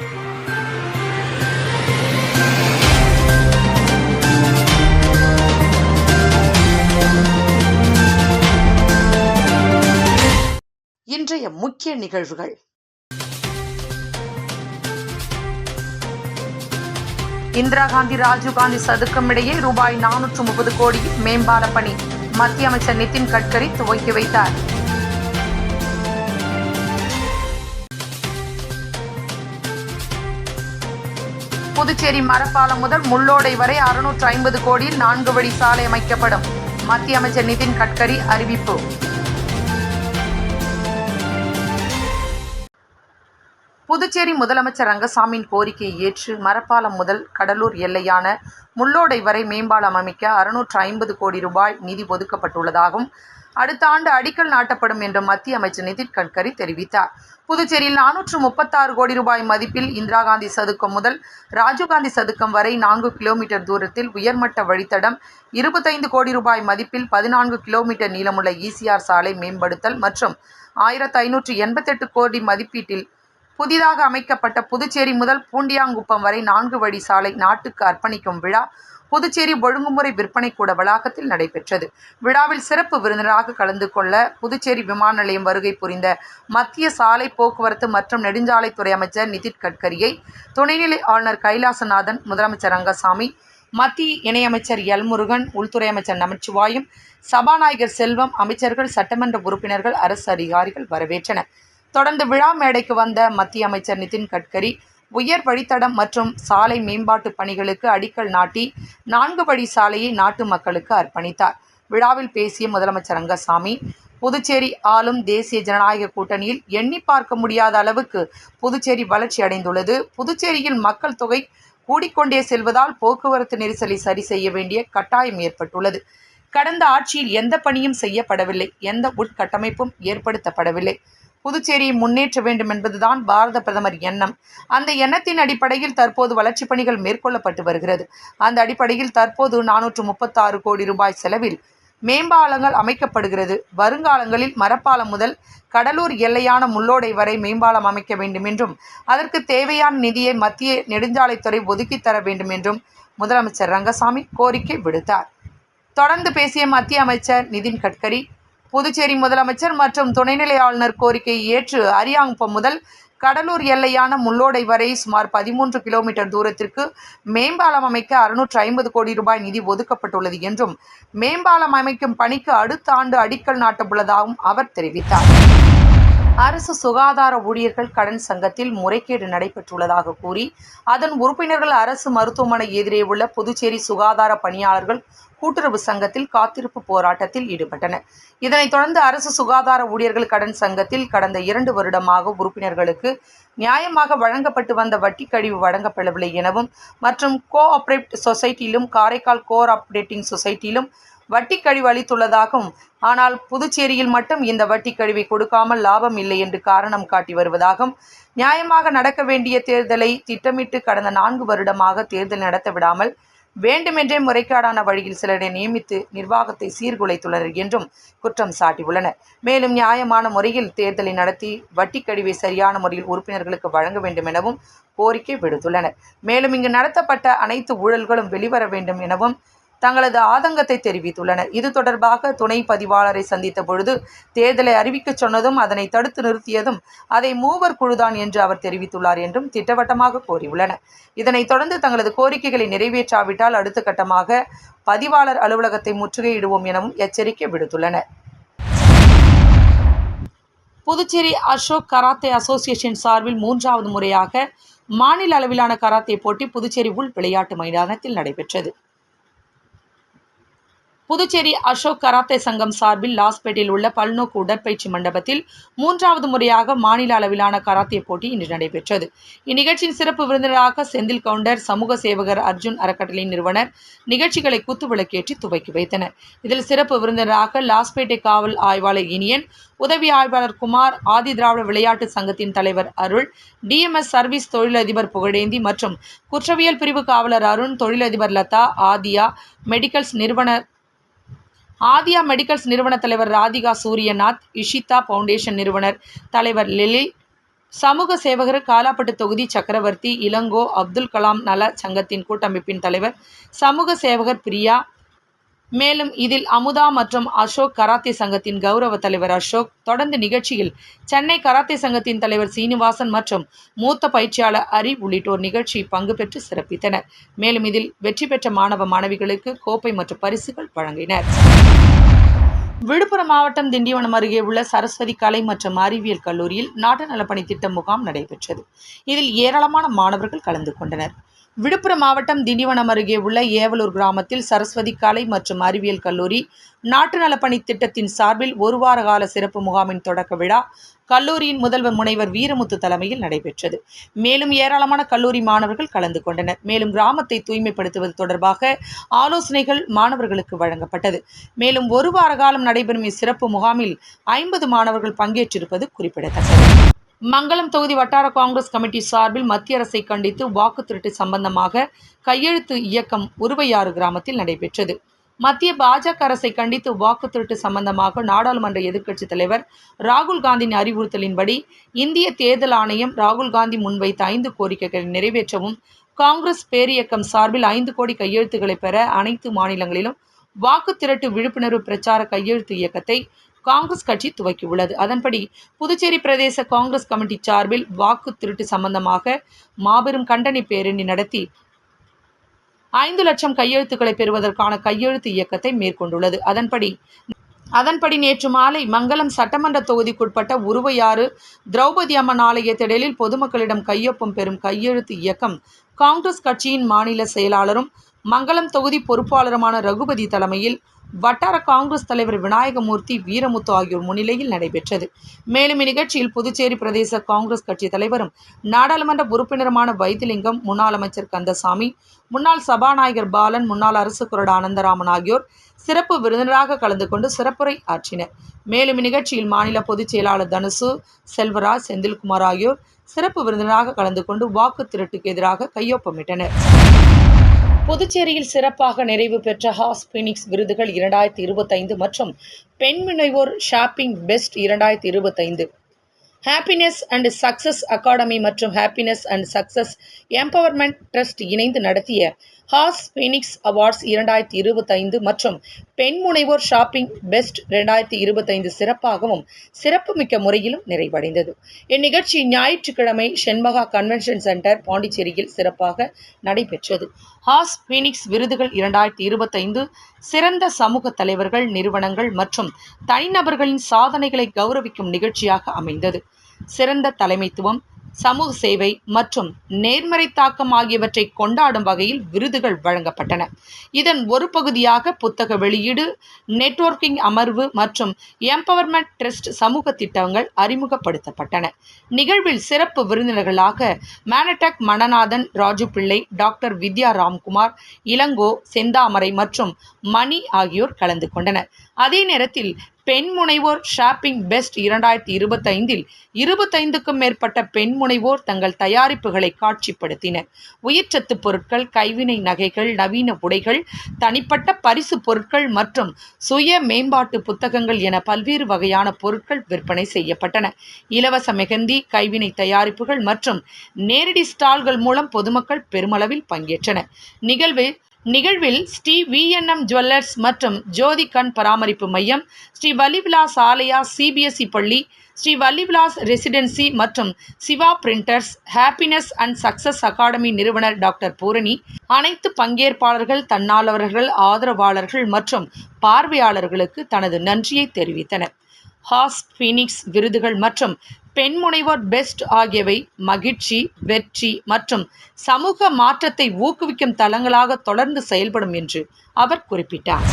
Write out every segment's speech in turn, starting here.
இன்றைய முக்கிய நிகழ்வுகள். இந்திரா காந்தி ராஜீவ் காந்தி சதுக்கம் இடையே ரூபாய் நானூற்று முப்பது கோடி மேம்பால பணி மத்திய அமைச்சர் நிதின் கட்கரி துவக்கி வைத்தார். புதுச்சேரி மரப்பாலம் முதல் முள்ளோடை வரை அறுநூற்று ஐம்பது கோடியில் நான்கு வழி சாலை அமைக்கப்படும். மத்திய அமைச்சர் நிதின் கட்கரி அறிவிப்பு. புதுச்சேரி முதலமைச்சர் ரங்கசாமியின் கோரிக்கையை ஏற்று மரப்பாலம் முதல் கடலூர் எல்லையான முள்ளோடை வரை மேம்பாலம் அமைக்க அறுநூற்று ஐம்பது கோடி ரூபாய் நிதி ஒதுக்கப்பட்டுள்ளதாகவும் அடுத்த ஆண்டு அடிக்கல் நாட்டப்படும் என்று மத்திய அமைச்சர் நிதின் கட்கரி தெரிவித்தார். புதுச்சேரியில் நானூற்று முப்பத்தாறு கோடி ரூபாய் மதிப்பில் இந்திரா காந்தி சதுக்கம் முதல் ராஜீவ்காந்தி சதுக்கம் வரை நான்கு கிலோமீட்டர் தூரத்தில் உயர்மட்ட வழித்தடம் இருபத்தைந்து கோடி ரூபாய் மதிப்பில் பதினான்கு கிலோமீட்டர் நீளமுள்ள ஈசிஆர் சாலை மேம்படுத்தல் மற்றும் ஆயிரத்து ஐநூற்று எண்பத்தெட்டு கோடி மதிப்பீட்டில் புதிதாக அமைக்கப்பட்ட புதுச்சேரி முதல் பூண்டியாங்குப்பம் வரை நான்கு வழி சாலை நாட்டுக்கு அர்ப்பணிக்கும் விழா புதுச்சேரி ஒழுங்குமுறை விற்பனை கூட வளாகத்தில் நடைபெற்றது. விழாவில் சிறப்பு விருந்தினராக கலந்து கொள்ள புதுச்சேரி விமான நிலையம் வருகை புரிந்த மத்திய சாலை போக்குவரத்து மற்றும் நெடுஞ்சாலைத்துறை அமைச்சர் நிதின் கட்கரியை துணைநிலை ஆளுநர் கைலாசநாதன் முதலமைச்சர் ரங்கசாமி மத்திய இணையமைச்சர் எல் முருகன் உள்துறை அமைச்சர் நமச்சிவாயும் சபாநாயகர் செல்வம் அமைச்சர்கள் சட்டமன்ற உறுப்பினர்கள் அரசு அதிகாரிகள் வரவேற்றனர். தொடர்ந்து விழா மேடைக்கு வந்த மத்திய அமைச்சர் நிதின் கட்கரி உயர் வழித்தடம் மற்றும் சாலை மேம்பாட்டு பணிகளுக்கு அடிக்கல் நாட்டி நான்கு வழி சாலையை நாட்டு மக்களுக்கு அர்ப்பணித்தார். விழாவில் பேசிய முதலமைச்சர் ரங்கசாமி புதுச்சேரி ஆளும் தேசிய ஜனநாயக கூட்டணியில் எண்ணி பார்க்க முடியாத அளவுக்கு புதுச்சேரி வளர்ச்சி அடைந்துள்ளது. புதுச்சேரியில் மக்கள் தொகை கூடிக்கொண்டே செல்வதால் போக்குவரத்து நெரிசலை சரி செய்ய வேண்டிய கட்டாயம் ஏற்பட்டுள்ளது. கடந்த ஆட்சியில் எந்த பணியும் செய்யப்படவில்லை. எந்த உட்கட்டமைப்பும் ஏற்படுத்தப்படவில்லை. புதுச்சேரியை முன்னேற்ற வேண்டும் என்பதுதான் பாரத பிரதமர் எண்ணம். அந்த எண்ணத்தின் அடிப்படையில் தற்போது வளர்ச்சிப் பணிகள் மேற்கொள்ளப்பட்டு வருகிறது. அந்த அடிப்படையில் தற்போது நானூற்று முப்பத்தாறு கோடி ரூபாய் செலவில் மேம்பாலங்கள் அமைக்கப்படுகிறது. வருங்காலங்களில் மரப்பாலம் முதல் கடலூர் எல்லையான முள்ளோடை வரை மேம்பாலம் அமைக்க வேண்டும் என்றும் அதற்கு தேவையான நிதியை மத்திய நெடுஞ்சாலைத்துறை ஒதுக்கித் தர வேண்டும் என்றும் முதலமைச்சர் ரங்கசாமி கோரிக்கை விடுத்தார். தொடர்ந்து பேசிய மத்திய அமைச்சர் நிதின் கட்கரி புதுச்சேரி முதலமைச்சர் மற்றும் துணைநிலை ஆளுநர் கோரிக்கையை ஏற்று அரியாங்குப்பம் முதல் கடலூர் எல்லையான முள்ளோடை வரை சுமார் பதிமூன்று கிலோமீட்டர் தூரத்திற்கு மேம்பாலம் அமைக்க அறுநூற்று ஐம்பது கோடி ரூபாய் நிதி ஒதுக்கப்பட்டுள்ளது என்றும் மேம்பாலம் அமைக்கும் பணிக்கு அடுத்த ஆண்டு அடிக்கல் நாட்டவுள்ளதாகவும் அவர் தெரிவித்தார். அரசு சுகாதார ஊழியர்கள் கடன் சங்கத்தில் முறைகேடு நடைபெற்றுள்ளதாக கூறி அதன் உறுப்பினர்கள் அரசு மருத்துவமனை எதிரே உள்ள புதுச்சேரி சுகாதார பணியாளர்கள் கூட்டுறவு சங்கத்தில் காத்திருப்பு போராட்டத்தில் ஈடுபட்டனர். இதனைத் தொடர்ந்து அரசு சுகாதார ஊழியர்கள் கடன் சங்கத்தில் கடந்த இரண்டு வருடமாக உறுப்பினர்களுக்கு நியாயமாக வழங்கப்பட்டு வந்த வட்டி கழிவு வழங்கப்படவில்லை எனவும் மற்றும் கோ ஆப்ரேட் சொசைட்டியிலும் காரைக்கால் கோர் ஆப்ரேட்டிங் சொசைட்டியிலும் வட்டி கழிவு அளித்துள்ளதாகவும் ஆனால் புதுச்சேரியில் மட்டும் இந்த வட்டி கழிவை கொடுக்காமல் லாபம் இல்லை என்று காரணம் காட்டி வருவதாகவும் நியாயமாக நடக்க வேண்டிய தேர்தலை திட்டமிட்டு கடந்த நான்கு வருடமாக தேர்தல் நடத்த விடாமல் வேண்டுமென்றே முறைகேடான வழியில் சிலரை நியமித்து நிர்வாகத்தை சீர்குலைத்துள்ளனர் என்றும் குற்றம் சாட்டியுள்ளனர். மேலும் நியாயமான முறையில் தேர்தலை நடத்தி வட்டி கழிவை சரியான முறையில் உறுப்பினர்களுக்கு வழங்க வேண்டும் எனவும் கோரிக்கை விடுத்துள்ளனர். மேலும் இங்கு நடத்தப்பட்ட அனைத்து ஊழல்களும் வெளிவர வேண்டும் எனவும் தங்களது ஆதங்கத்தை தெரிவித்துள்ளனர். இது தொடர்பாக துணை பதிவாளரை சந்தித்த பொழுது தேர்தலை அறிவிக்கச் சொன்னதும் அதனை தடுத்து நிறுத்தியதும் அதை மூவர் குழுதான் என்று அவர் தெரிவித்துள்ளார் என்றும் திட்டவட்டமாக கூறியுள்ளனர். இதனைத் தொடர்ந்து தங்களது கோரிக்கைகளை நிறைவேற்றாவிட்டால் அடுத்த கட்டமாக பதிவாளர் அலுவலகத்தை முற்றுகையிடுவோம் எனவும் எச்சரிக்கை விடுத்துள்ளனர். புதுச்சேரி அசோக் கராத்தே அசோசியேஷன் சார்பில் மூன்றாவது முறையாக மாநில அளவிலான கராத்தே போட்டி புதுச்சேரி உள் விளையாட்டு மைதானத்தில் நடைபெற்றது. புதுச்சேரி அசோக் கராத்தே சங்கம் சார்பில் லாஸ்பேட்டில் உள்ள பல்நோக்கு உடற்பயிற்சி மண்டபத்தில் மூன்றாவது முறையாக மாநில அளவிலான கராத்தே போட்டி இன்று நடைபெற்றது. இந்நிகழ்ச்சியின் சிறப்பு விருந்தினராக செந்தில் கவுண்டர் சமூக சேவகர் அர்ஜுன் அறக்கட்டளையின் நிறுவனர் நிகழ்ச்சிகளை குத்துவிளக்கேற்றி துவக்கி வைத்தனர். இதில் சிறப்பு விருந்தினராக லாஸ்பேட்டை காவல் ஆய்வாளர் இனியன் உதவி ஆய்வாளர் குமார் ஆதி திராவிட விளையாட்டு சங்கத்தின் தலைவர் அருள் டிஎம்எஸ் சர்வீஸ் தொழிலதிபர் புகழேந்தி மற்றும் குற்றவியல் பிரிவு காவலர் அருண் தொழிலதிபர் லதா ஆதியா மெடிக்கல்ஸ் நிறுவனர் ஆதியா மெடிக்கல்ஸ் நிறுவன தலைவர் ராதிகா சூரியநாத் இஷிதா ஃபவுண்டேஷன் நிறுவனர் தலைவர் லிலி சமூக சேவகர் காலாப்பட்டு தொகுதி சக்கரவர்த்தி இளங்கோ அப்துல் கலாம் நல சங்கத்தின் கூட்டமைப்பின் தலைவர் சமூக சேவகர் பிரியா மேலும் இதில் அமுதா மற்றும் அசோக் கராத்தே சங்கத்தின் கௌரவ தலைவர் அசோக் தொடர்ந்து நிகழ்ச்சியில் சென்னை கராத்தே சங்கத்தின் தலைவர் சீனிவாசன் மற்றும் மூத்த பயிற்சியாளர் அரி உள்ளிட்டோர் நிகழ்ச்சி பங்கு பெற்று சிறப்பித்தனர். மேலும் இதில் வெற்றி பெற்ற மாணவ மாணவிகளுக்கு கோப்பை மற்றும் பரிசுகள் வழங்கினர். விழுப்புரம் மாவட்டம் திண்டிவனம் அருகே உள்ள சரஸ்வதி கலை மற்றும் அறிவியல் கல்லூரியில் நாட்டு நலப்பணி திட்ட முகாம் நடைபெற்றது. இதில் ஏராளமான மாணவர்கள் கலந்து கொண்டனர். விழுப்புரம் மாவட்டம் திண்டிவனம் அருகே உள்ள ஏவலூர் கிராமத்தில் சரஸ்வதி கலை மற்றும் அறிவியல் கல்லூரி நாட்டு நலப்பணி திட்டத்தின் சார்பில் ஒரு வார கால சிறப்பு முகாமின் தொடக்க விழா கல்லூரியின் முதல்வர் முனைவர் வீரமுத்து தலைமையில் நடைபெற்றது. மேலும் ஏராளமான கல்லூரி மாணவர்கள் கலந்து கொண்டனர். மேலும் கிராமத்தை தூய்மைப்படுத்துவது தொடர்பாக ஆலோசனைகள் மாணவர்களுக்கு வழங்கப்பட்டது. மேலும் ஒரு வார காலம் நடைபெறும் இச்சிறப்பு முகாமில் ஐம்பது மாணவர்கள் பங்கேற்றிருப்பது குறிப்பிடத்தக்கது. மங்களம் தொகுதி வட்டார காங்கிரஸ் கமிட்டி சார்பில் மத்திய அரசை கண்டித்து வாக்கு திருட்டு சம்பந்தமாக கையெழுத்து இயக்கம் உருவையாறு கிராமத்தில் நடைபெற்றது. மத்திய பாஜக அரசை கண்டித்து வாக்கு திருட்டு சம்பந்தமாக நாடாளுமன்ற எதிர்க்கட்சித் தலைவர் ராகுல் காந்தியின் அறிவுறுத்தலின்படி இந்திய தேர்தல் ஆணையம் ராகுல் காந்தி முன்வைத்த ஐந்து கோரிக்கைகளை நிறைவேற்றவும் காங்கிரஸ் பேரியக்கம் சார்பில் ஐந்து கோடி கையெழுத்துக்களை பெற அனைத்து மாநிலங்களிலும் வாக்கு திரட்டு விழிப்புணர்வு பிரச்சார கையெழுத்து இயக்கத்தை காங்கிரஸ் கட்சி துவக்கியுள்ளது. அதன்படி புதுச்சேரி பிரதேச காங்கிரஸ் கமிட்டி சார்பில் வாக்கு திருட்டு சம்பந்தமாக மாபெரும் கண்டனி பேரணி நடத்தி ஐந்து லட்சம் கையெழுத்துக்களை பெறுவதற்கான கையெழுத்து இயக்கத்தை மேற்கொண்டுள்ளது. அதன்படி அதன்படி நேற்று மாலை மங்கலம் சட்டமன்ற தொகுதிக்குட்பட்ட உருவையாறு திரௌபதி அம்மன் ஆலய திடலில் பொதுமக்களிடம் கையொப்பம் பெறும் கையெழுத்து இயக்கம் காங்கிரஸ் கட்சியின் மாநில செயலாளரும் மங்கலம் தொகுதி பொறுப்பாளருமான ரகுபதி தலைமையில் வட்டார காங்கிரஸ் தலைவர் விநாயகமூர்த்தி வீரமுத்து ஆகியோர் முன்னிலையில் நடைபெற்றது. மேலும் இந்நிகழ்ச்சியில் புதுச்சேரி பிரதேச காங்கிரஸ் கட்சி தலைவரும் நாடாளுமன்ற உறுப்பினருமான வைத்திலிங்கம் முன்னாள் அமைச்சர் கந்தசாமி முன்னாள் சபாநாயகர் பாலன் முன்னாள் அரசு கொறடா அனந்தராமன் ஆகியோர் சிறப்பு விருந்தினராக கலந்து கொண்டு சிறப்புரை ஆற்றினர். மேலும் இந்நிகழ்ச்சியில் மாநில பொதுச் செயலாளர் தனுசு செல்வராஜ் செந்தில்குமார் ஆகியோர் சிறப்பு விருந்தினராக கலந்து கொண்டு வாக்கு திருட்டுக்கு எதிராக கையொப்பமிட்டனர். புதுச்சேரியில் சிறப்பாக நிறைவு பெற்ற ஹாஸ் பினிக்ஸ் விருதுகள் இரண்டாயிரத்தி இருபத்தைந்து மற்றும் பெண் முனைவோர் ஷாப்பிங் பெஸ்ட் இரண்டாயிரத்தி இருபத்தைந்து. ஹாப்பினஸ் அண்ட் சக்சஸ் அகாடமி மற்றும் happiness and success empowerment trust இணைந்து நடத்திய ஹாஸ் ஃபீனிக்ஸ் அவார்ட்ஸ் இரண்டாயிரத்தி இருபத்தைந்து மற்றும் பெண் முனைவோர் ஷாப்பிங் பெஸ்ட் இரண்டாயிரத்தி இருபத்தைந்து சிறப்பாகவும் சிறப்புமிக்க முறையிலும் நிறைவடைந்தது. இந்நிகழ்ச்சி ஞாயிற்றுக்கிழமை ஷென்மகா கன்வென்ஷன் சென்டர் பாண்டிச்சேரியில் சிறப்பாக நடைபெற்றது. ஹாஸ் ஃபீனிக்ஸ் விருதுகள் இரண்டாயிரத்தி இருபத்தைந்து சிறந்த சமூக தலைவர்கள் நிறுவனங்கள் மற்றும் தனிநபர்களின் சாதனைகளை கௌரவிக்கும் நிகழ்ச்சியாக அமைந்தது. சிறந்த தலைமைத்துவம் சமூக சேவை மற்றும் நேர்மறை தாக்கம் ஆகியவற்றை கொண்டாடும் வகையில் விருதுகள் வழங்கப்பட்டன. இதன் ஒரு பகுதியாக புத்தக வெளியீடு நெட்வொர்க்கிங் அமர்வு மற்றும் எம்பவர்மெண்ட் ட்ரஸ்ட் சமூக திட்டங்கள் அறிமுகப்படுத்தப்பட்டன. நிகழ்வில் சிறப்பு விருந்தினர்களாக மேனடெக் மணநாதன் ராஜு பிள்ளை டாக்டர் வித்யா ராம்குமார் இளங்கோ செந்தாமரை மற்றும் மணி ஆகியோர் கலந்து கொண்டனர். அதே நேரத்தில் பெண் முனைவோர் ஷாப்பிங் பெஸ்ட் இரண்டாயிரத்தி இருபத்தைந்தில் இருபத்தைந்துக்கும் மேற்பட்ட பெண் முனைவோர் தங்கள் தயாரிப்புகளை காட்சிப்படுத்தினர். உயிர்ச்சத்து பொருட்கள் கைவினை நகைகள் நவீன உடைகள் தனிப்பட்ட பரிசு பொருட்கள் மற்றும் சுய மேம்பாட்டு புத்தகங்கள் என பல்வேறு வகையான பொருட்கள் விற்பனை செய்யப்பட்டன. இலவச மெகந்தி கைவினை தயாரிப்புகள் மற்றும் நேரடி ஸ்டால்கள் மூலம் பொதுமக்கள் பெருமளவில் பங்கேற்றனர். நிகழ்வில் நிகழ்வில் ஸ்ரீ விஎன்எம் ஜுவல்லர்ஸ் மற்றும் ஜோதி கண் பராமரிப்பு மையம் ஸ்ரீ வலிவிலாஸ் ஆலயா சிபிஎஸ்இ பள்ளி ஸ்ரீ வள்ளிவிலாஸ் ரெசிடென்சி மற்றும் Siva printers happiness and success academy நிறுவனர் டாக்டர் பூரணி அனைத்து பங்கேற்பாளர்கள் தன்னார்வலர்கள் ஆதரவாளர்கள் மற்றும் பார்வையாளர்களுக்கு தனது நன்றியை தெரிவித்தனர். ஹாஸ் ஃபீனிக்ஸ் விருதுகள் மற்றும் பெண் முனைவோர் பெஸ்ட் ஆகியவை மகிழ்ச்சி வெற்றி மற்றும் சமூக மாற்றத்தை ஊக்குவிக்கும் தளங்களாக தொடர்ந்து செயல்படும் என்று அவர் குறிப்பிட்டார்.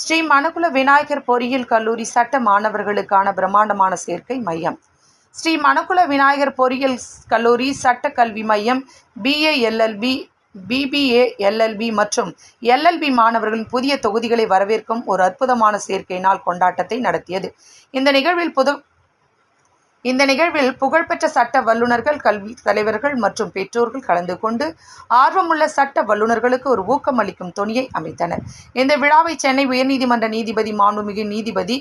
ஸ்ரீ மணக்குல விநாயகர் பொறியியல் கல்லூரி சட்ட மாணவர்களுக்கான பிரம்மாண்டமான சேர்க்கை மையம். ஸ்ரீ மணக்குல விநாயகர் பொறியியல் கல்லூரி சட்ட கல்வி மையம் பிஏஎல்எல்பி பிபிஏ எல்எல்பி மற்றும் எல்எல்பி மாணவர்களின் புதிய தொகுதிகளை வரவேற்கும் ஒரு அற்புதமான சேர்க்கை நாள் கொண்டாட்டத்தை நடத்தியது. இந்த நிகழ்வில் புது இந்த நிகழ்வில் புகழ்பெற்ற சட்ட வல்லுநர்கள் கல்வி தலைவர்கள் மற்றும் பெற்றோர்கள் கலந்து கொண்டு ஆர்வமுள்ள சட்ட வல்லுநர்களுக்கு ஒரு ஊக்கமளிக்கும் தொனியை அமைத்தனர். இந்த விழாவை சென்னை உயர்நீதிமன்ற நீதிபதி மாண்புமிகு நீதிபதி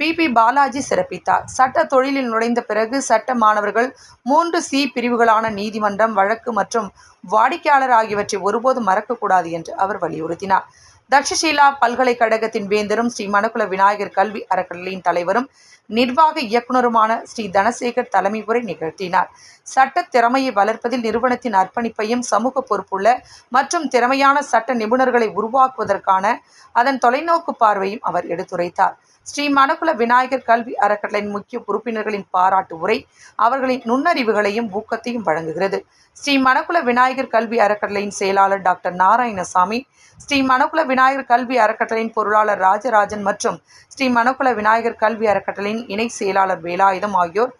பி. பி. பாலாஜி சிறப்பித்தார். சட்ட தொழிலில் நுழைந்த பிறகு சட்ட மாணவர்கள் மூன்று சி பிரிவுகளான நீதிமன்றம் வழக்கு மற்றும் வாடிக்கையாளர் ஆகியவற்றை ஒருபோதும் மறக்கக்கூடாது என்று அவர் வலியுறுத்தினார். தக்ஷசீலா பல்கலைக்கழகத்தின் வேந்தரும் ஸ்ரீ மணக்குல விநாயகர் கல்வி அறக்கட்டளையின் தலைவரும் நிர்வாக இயக்குநருமான ஸ்ரீ தனசேகர் தலைமை உரை நிகழ்த்தினார். சட்ட திறமையை வளர்ப்பதில் நிறுவனத்தின் அர்ப்பணிப்பையும் சமூக பொறுப்புள்ள மற்றும் திறமையான சட்ட நிபுணர்களை உருவாக்குவதற்கான அதன் தொலைநோக்கு பார்வையும் அவர் எடுத்துரைத்தார். ஸ்ரீ மணக்குல விநாயகர் கல்வி அறக்கட்டளையின் முக்கிய உறுப்பினர்களின் பாராட்டு உரை அவர்களின் நுண்ணறிவுகளையும் ஊக்கத்தையும் வழங்குகிறது. ஸ்ரீ மணக்குல விநாயகர் கல்வி அறக்கட்டளையின் செயலாளர் டாக்டர் நாராயணசாமி ஸ்ரீ மணக்குல விநாயகர் கல்வி அறக்கட்டளையின் பொருளாளர் ராஜராஜன் மற்றும் ஸ்ரீ மணக்குல விநாயகர் கல்வி அறக்கட்டளையின் இணை செயலாளர் வேலாயுதம் ஆகியோர்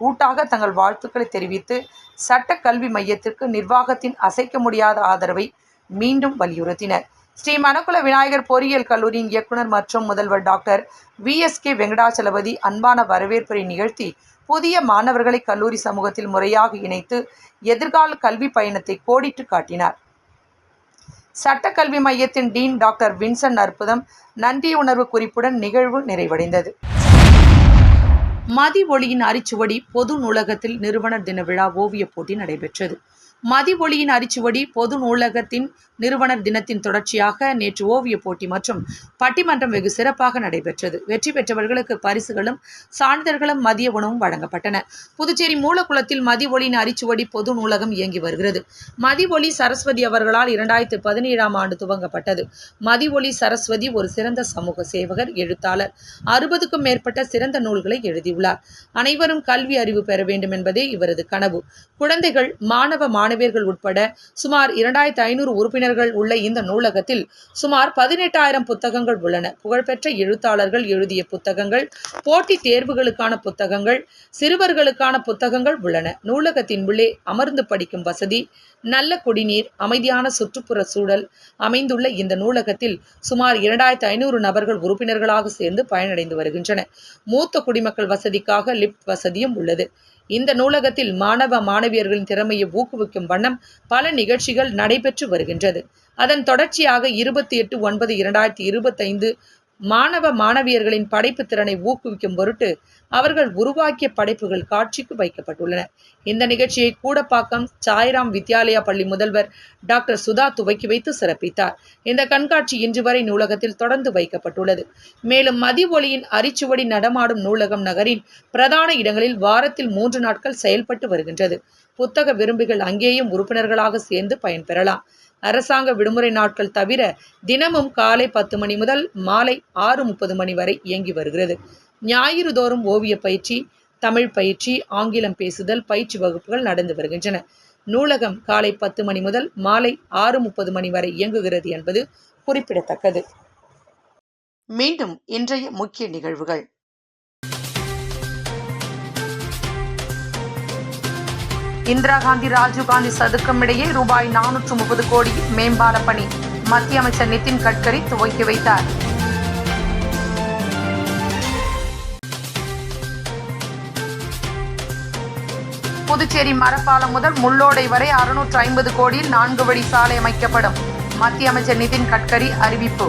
கூட்டாக தங்கள் வாழ்த்துக்களை தெரிவித்து சட்ட கல்வி மையத்திற்கு நிர்வாகத்தின் அசைக்க முடியாத ஆதரவை மீண்டும் வலியுறுத்தினர். ஸ்ரீ மணக்குல விநாயகர் பொறியியல் கல்லூரியின் இயக்குனர் மற்றும் முதல்வர் doctor V S K Venkatachalapathy அன்பான வரவேற்புரை நிகழ்த்தி புதிய மாணவர்களை கல்லூரி சமூகத்தில் முறையாக இணைத்து எதிர்கால கல்வி பயணத்தை கோடிட்டு காட்டினார். சட்டக்கல்வி மையத்தின் டீன் டாக்டர் வின்சன் அற்புதம் நன்றியுணர்வு குறிப்புடன் நிகழ்வு நிறைவடைந்தது. மதி ஒளியின் அரிச்சுவடி பொது நூலகத்தில் நிறுவனர் தின விழா ஓவியப் போட்டி நடைபெற்றது. மதி ஒளியின் அரிச்சுவடி பொது நூலகத்தின் நிறுவனர் தினத்தின் தொடர்ச்சியாக நேற்று ஓவியப் போட்டி மற்றும் பட்டிமன்றம் வெகு சிறப்பாக நடைபெற்றது. வெற்றி பெற்றவர்களுக்கு பரிசுகளும் சான்றிதழ்களும் மதிய உணவும் வழங்கப்பட்டன. புதுச்சேரி மூலக்குளத்தில் மதி ஒளியின் அரிச்சுவடி பொது நூலகம் இயங்கி வருகிறது. மதி ஒளி சரஸ்வதி அவர்களால் இரண்டாயிரத்து பதினேழாம் ஆண்டு துவங்கப்பட்டது. மதி ஒளி சரஸ்வதி ஒரு சிறந்த சமூக சேவகர் எழுத்தாளர். அறுபதுக்கும் மேற்பட்ட சிறந்த நூல்களை எழுதியுள்ளார். அனைவரும் கல்வி அறிவு பெற வேண்டும் என்பதே இவரது கனவு. குழந்தைகள் மாணவ மாணவியர்கள் உட்பட சுமார் இரண்டாயிரத்து ஐநூறு உறுப்பினர்கள் உள்ள இந்த நூலகத்தில் சுமார் பதினெட்டாயிரம் புத்தகங்கள் உள்ளன. புகழ்பெற்ற எழுத்தாளர்கள் எழுதிய புத்தகங்கள் போட்டித் தேர்வுகளுக்கான புத்தகங்கள் சிறுவர்களுக்கான புத்தகங்கள் உள்ளன. நூலகத்தின் உள்ளே அமர்ந்து படிக்கும் வசதி நல்ல குடிநீர் அமைதியான சுற்றுப்புற சூழல் அமைந்துள்ள இந்த நூலகத்தில் சுமார் இரண்டாயிரத்து ஐநூறு நபர்கள் உறுப்பினர்களாக சேர்ந்து பயனடைந்து வருகின்றனர். மூத்த குடிமக்கள் வசதிக்காக லிப்ட் வசதியும் உள்ளது. இந்த நூலகத்தில் மாணவ மாணவியர்களின் திறமையை ஊக்குவிக்கும் வண்ணம் பல நிகழ்ச்சிகள் நடைபெற்று வருகின்றது. அதன் தொடர்ச்சியாக இருபத்தி எட்டு ஒன்பது இரண்டாயிரத்தி இருபத்தைந்து மாணவ மாணவியர்களின் படைப்பு திறனை ஊக்குவிக்கும் பொருட்டு அவர்கள் உருவாக்கிய படைப்புகள் காட்சிக்கு வைக்கப்பட்டுள்ளன. இந்த நிகழ்ச்சியை கூடப்பாக்கம் சாய்ராம் வித்யாலயா பள்ளி முதல்வர் டாக்டர் சுதா துவக்கி வைத்து சிறப்பித்தார். இந்த கண்காட்சி இன்று வரை நூலகத்தில் தொடர்ந்து வைக்கப்பட்டுள்ளது. மேலும் மதி ஒளியின் அரிச்சுவடி நடமாடும் நூலகம் நகரின் பிரதான இடங்களில் வாரத்தில் மூன்று நாட்கள் செயல்பட்டு வருகின்றது. புத்தக விரும்பிகள் அங்கேயும் உறுப்பினர்களாக சேர்ந்து பயன்பெறலாம். அரசாங்க விடுமுறை நாட்கள் தவிர தினமும் காலை பத்து மணி முதல் மாலை ஆறு முப்பது மணி வரை இயங்கி வருகிறது. ஞாயிறு தோறும் ஓவிய பயிற்சி தமிழ் பயிற்சி ஆங்கிலம் பேசுதல் பயிற்சி வகுப்புகள் நடந்து வருகின்றன. நூலகம் காலை பத்து மணி முதல் மாலை ஆறு முப்பது மணி வரை இயங்குகிறது என்பது குறிப்பிடத்தக்கது. மீண்டும் இன்றைய முக்கிய நிகழ்வுகள். இந்திரா காந்தி ராஜீவ்காந்தி சதுக்கம் இடையே ரூபாய் நானூற்று முப்பது கோடி மேம்பால பணி மத்திய அமைச்சர் நிதின் கட்கரி துவக்கி வைத்தார். புதுச்சேரி மரப்பாலம் முதல் முள்ளோடை வரை அறுநூற்று ஐம்பது கோடியில் நான்கு வழி சாலை அமைக்கப்படும். மத்திய அமைச்சர் நிதின் கட்கரி அறிவிப்பு.